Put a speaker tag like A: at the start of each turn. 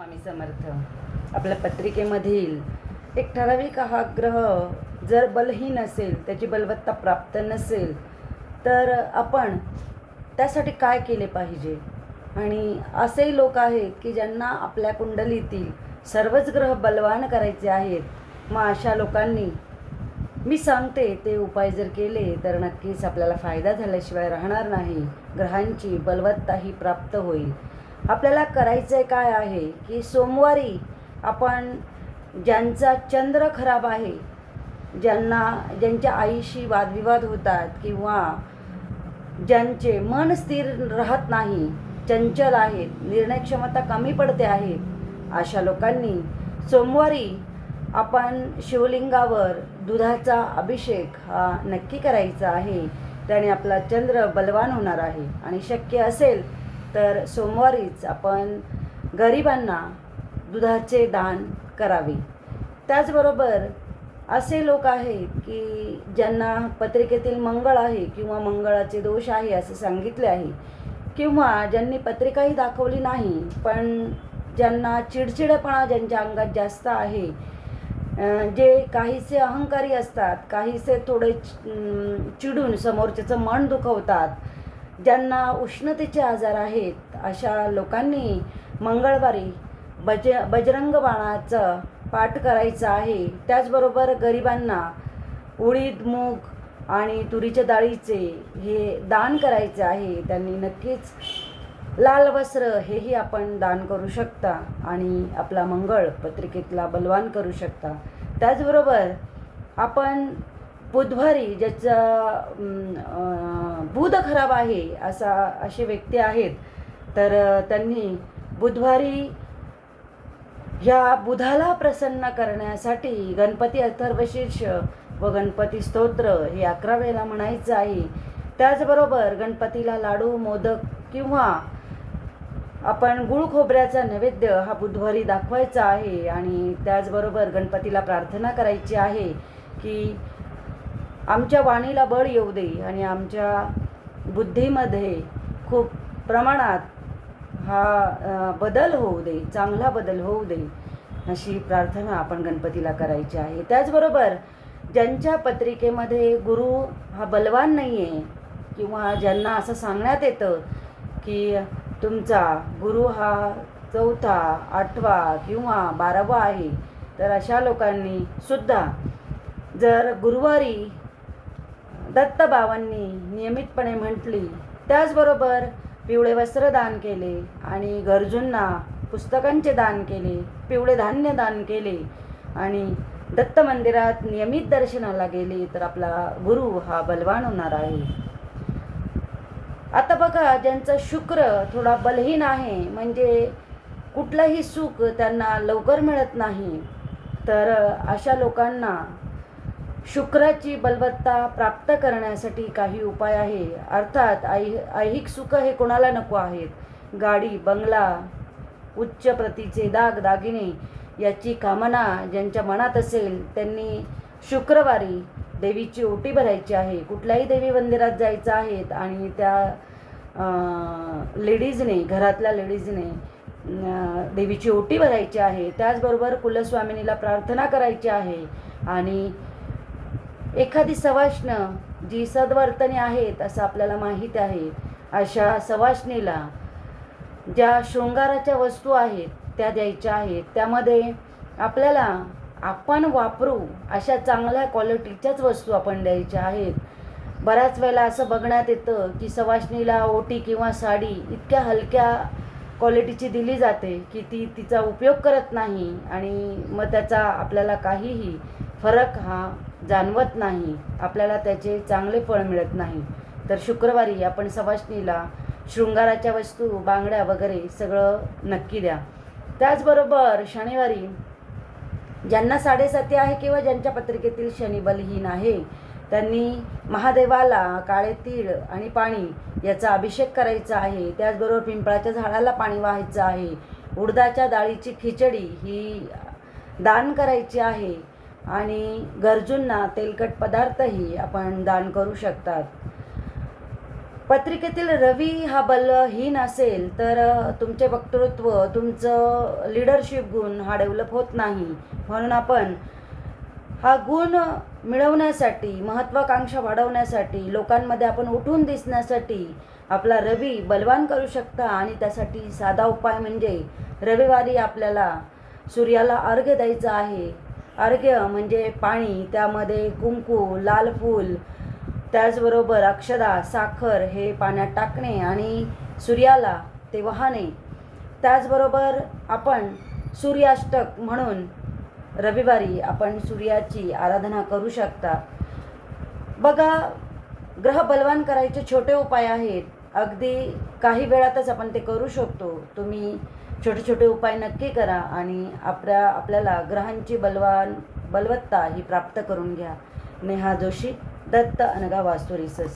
A: स्वामी समर्थ. आपल्या पत्रिकेमधील एक ठराविक हा ग्रह जर बलहीन असेल त्याची बलवत्ता प्राप्त नसेल तर आपण त्यासाठी काय केले पाहिजे? आणि असेही लोक आहेत की ज्यांना आपल्या कुंडलीतील सर्वच ग्रह बलवान करायचे आहेत मग अशा लोकांनी मी सांगते ते उपाय जर केले तर नक्कीच आपल्याला फायदा झाल्याशिवाय राहणार नाही. ग्रहांची बलवत्ता ही प्राप्त होईल. आपल्याला करायचं काय आहे की सोमवारी आपण ज्यांचा चंद्र खराब आहे ज्यांना ज्यांच्या आईशी वादविवाद होतात किंवा ज्यांचे मन स्थिर राहत नाही चंचल आहेत निर्णयक्षमता कमी पडते आहे अशा लोकांनी सोमवारी आपण शिवलिंगावर दुधाचा अभिषेक हा नक्की करायचा आहे. त्याने आपला चंद्र बलवान होणार आहे. आणि शक्य असेल तर सोमवारीच आपण गरिबांना दुधाचे दान करावे. त्याचबरोबर असे लोक आहेत की ज्यांना पत्रिकेतील मंगळ आहे किंवा मंगळाचे दोष आहे असे सांगितले आहे किंवा ज्यांनी पत्रिकाही दाखवली नाही पण ज्यांना चिडचिडेपणा ज्यांच्या अंगात जास्त आहे जे काहीसे अहंकारी असतात काहीसे थोडे चि- चिडून समोरच्याचं मन दुखवतात ज्यांना उष्णतेचे आजार आहेत अशा लोकांनी मंगळवारी बज बजरंग बाणाचं पाठ करायचा आहे. त्याचबरोबर गरिबांना उडीद मूग आणि तुरीच्या डाळीचे हे दान करायचे आहे. त्यांनी नक्कीच लाल वस्त्र हेही आपण दान करू शकता आणि आपला मंगळ पत्रिकेतला बलवान करू शकता. त्याचबरोबर आपण बुधवारी ज्याचा बुध खराब आहे असा असे व्यक्ती आहेत तर त्यांनी बुधवारी ह्या बुधाला प्रसन्न करण्यासाठी गणपती अथर्वशीर्ष व गणपती स्तोत्र हे अकरा वेळेला म्हणायचं आहे. त्याचबरोबर गणपतीला लाडू मोदक किंवा आपण गुळ खोबऱ्याचा नैवेद्य हा बुधवारी दाखवायचा आहे आणि त्याचबरोबर गणपतीला प्रार्थना करायची आहे की आमच्या वाणीला बळ येऊ दे आणि आमच्या बुद्धीमध्ये खूप प्रमाणात हा बदल होऊ दे चांगला बदल होऊ दे अशी प्रार्थना आपण गणपतीला करायची आहे. त्याचबरोबर ज्यांच्या पत्रिकेमध्ये गुरु हा बलवान नाही आहे किंवा ज्यांना असं सांगण्यात येतं की तुमचा गुरु हा चौथा आठवा किंवा बारावा आहे तर अशा लोकांनी सुद्धा जर गुरुवारी दत्तबावांनी नियमितपणे म्हटली. त्याचबरोबर पिवळे वस्त्र दान केले आणि गरजूंना पुस्तकांचे दान केले पिवळे धान्य दान केले आणि दत्त मंदिरात नियमित दर्शनाला गेले तर आपला गुरु हा बलवान होणार आहे. आता बघा ज्यांचं शुक्र थोडा बलहीन आहे म्हणजे कुठलंही सुख त्यांना लवकर मिळत नाही तर अशा लोकांना शुक्राची बलवत्ता प्राप्त करण्यासाठी काही उपाय आहे. अर्थात ऐ ऐहिक सुख हे कोणाला नको आहेत? गाडी बंगला उच्च प्रतीचे दाग दागिने याची कामना ज्यांच्या मनात असेल त्यांनी शुक्रवारी देवीची ओटी भरायची आहे. कुठल्याही देवी मंदिरात जायचं आहेत आणि त्या लेडीजने घरातल्या लेडीजने देवीची ओटी भरायची आहे त्याचबरोबर कुलस्वामिनीला प्रार्थना करायची आहे आणि एखादी सवाष्ण जी सद्वर्तनी आहेत असं आपल्याला माहीत आहे अशा सवाष्णीला ज्या शृंगाराच्या वस्तू आहेत त्या द्यायच्या आहेत त्यामध्ये आपल्याला आपण वापरू अशा चांगल्या क्वालिटीच्याच वस्तू आपण द्यायच्या आहेत. बऱ्याच वेळेला असं बघण्यात येतं की सवाष्णीला ओटी किंवा साडी इतक्या हलक्या क्वालिटीची दिली जाते की ती तिचा उपयोग करत नाही आणि मग त्याचा आपल्याला काहीही फरक हा जाणवत नाही. आपल्याला त्याचे चांगले फळ मिळत नाही. तर शुक्रवारी आपण सवाष्णीला शृंगाराच्या वस्तू बांगड्या वगैरे सगळं नक्की द्या. त्याचबरोबर शनिवारी ज्यांना साडेसाती आहे किंवा ज्यांच्या पत्रिकेतील शनिबलहीन आहे त्यांनी महादेवाला काळे तीळ आणि पाणी याचा अभिषेक करायचा आहे. त्याचबरोबर पिंपळाच्या झाडाला पाणी वाहायचं आहे. उडदाच्या डाळीची खिचडी ही दान करायची आहे. आणि गरजूंना तेलकट पदार्थही आपण दान करू शकतात. पत्रिकेतील रवी हा बलहीन असेल तर तुमचे वक्तृत्व तुमचं लिडरशिप गुण हा डेव्हलप होत नाही. म्हणून आपण हा गुण मिळवण्यासाठी महत्त्वाकांक्षा वाढवण्यासाठी लोकांमध्ये आपण उठून दिसण्यासाठी आपला रवी बलवान करू शकता आणि त्यासाठी साधा उपाय म्हणजे रविवारी आपल्याला सूर्याला अर्घ्य द्यायचं आहे. अर्घ्य म्हणजे पाणी त्यामध्ये कुंकू लाल फूल त्याचबरोबर अक्षदा साखर हे पाण्यात टाकणे आणि सूर्याला ते वाहणे. त्याचबरोबर आपण सूर्याष्टक म्हणून रविवारी आपण सूर्याची आराधना करू शकता. बघा ग्रह बलवान करायचे छोटे उपाय आहेत. अगदी काही वेळातच आपण ते करू शकतो. तुम्ही छोटे छोटे उपाय नक्की करा आणि आपल्या आपल्याला ग्रहांची बलवान बलवत्ता ही प्राप्त करून घ्या. नेहा जोशी दत्त अनगा वास्तू रिसर्च